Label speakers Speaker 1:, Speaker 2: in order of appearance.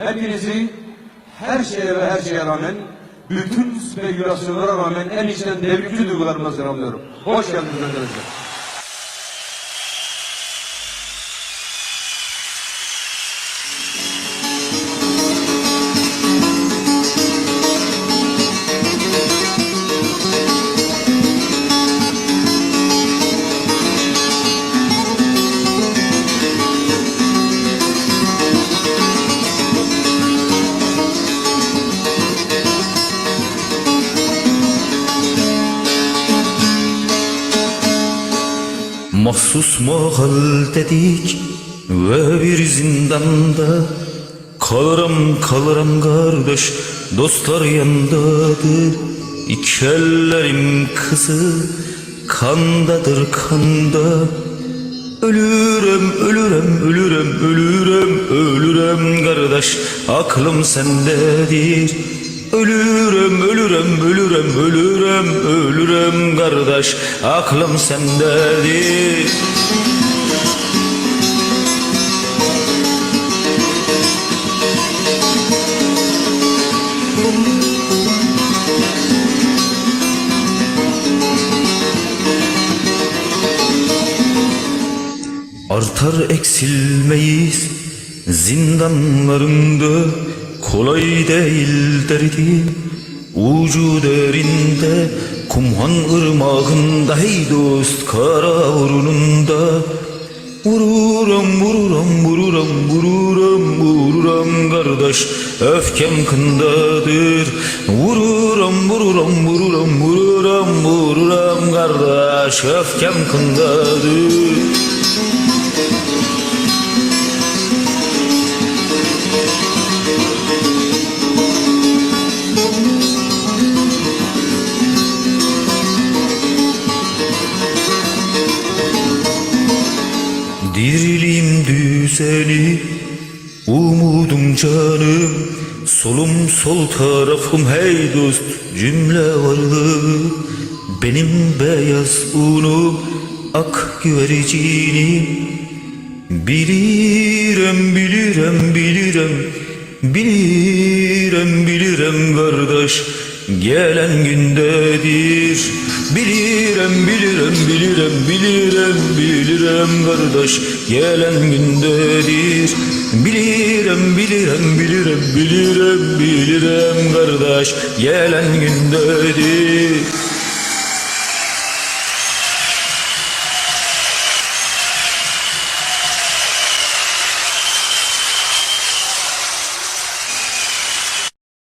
Speaker 1: Hepinizi her şeye ve her şeye rağmen, bütün spekülasyonlara rağmen en içten tebrikli duygularımla selamlıyorum. Hoş geldiniz arkadaşlar.
Speaker 2: Mahsus mahal dedik ve bir zindanda Kalırım kalırım kardeş dostlar yandadır. İki ellerim kızı kandadır kanda. Ölürüm ölürüm ölürüm ölürüm ölürüm kardeş aklım sendedir Ölürüm ölürüm ölürüm ölürüm ölürüm kardeş. Aklım sendedir. Artar eksilmeyiz zindanlarında Kolay değil derdi ucu derinde Kumhan ırmağında hey dost kara burnunda Vururam vururam vururam vururam vururam kardeş Öfkem kındadır. Vururam vururam vururam vururam vururam kardeş Öfkem kındadır Diriliğim düzeni Umudum canım. Solum sol tarafım hey dost Cümle varlığı. Benim beyaz unum Ak güvercinim Bilirim bilirim bilirim. Bilirim bilirim kardeş Gelen gündedir. Bilirim bilirim bilirim bilirim bilirim kardeş. Gelen gündedir. Bilirim bilirim bilirim bilirim bilirim kardeş. Gelen gündedir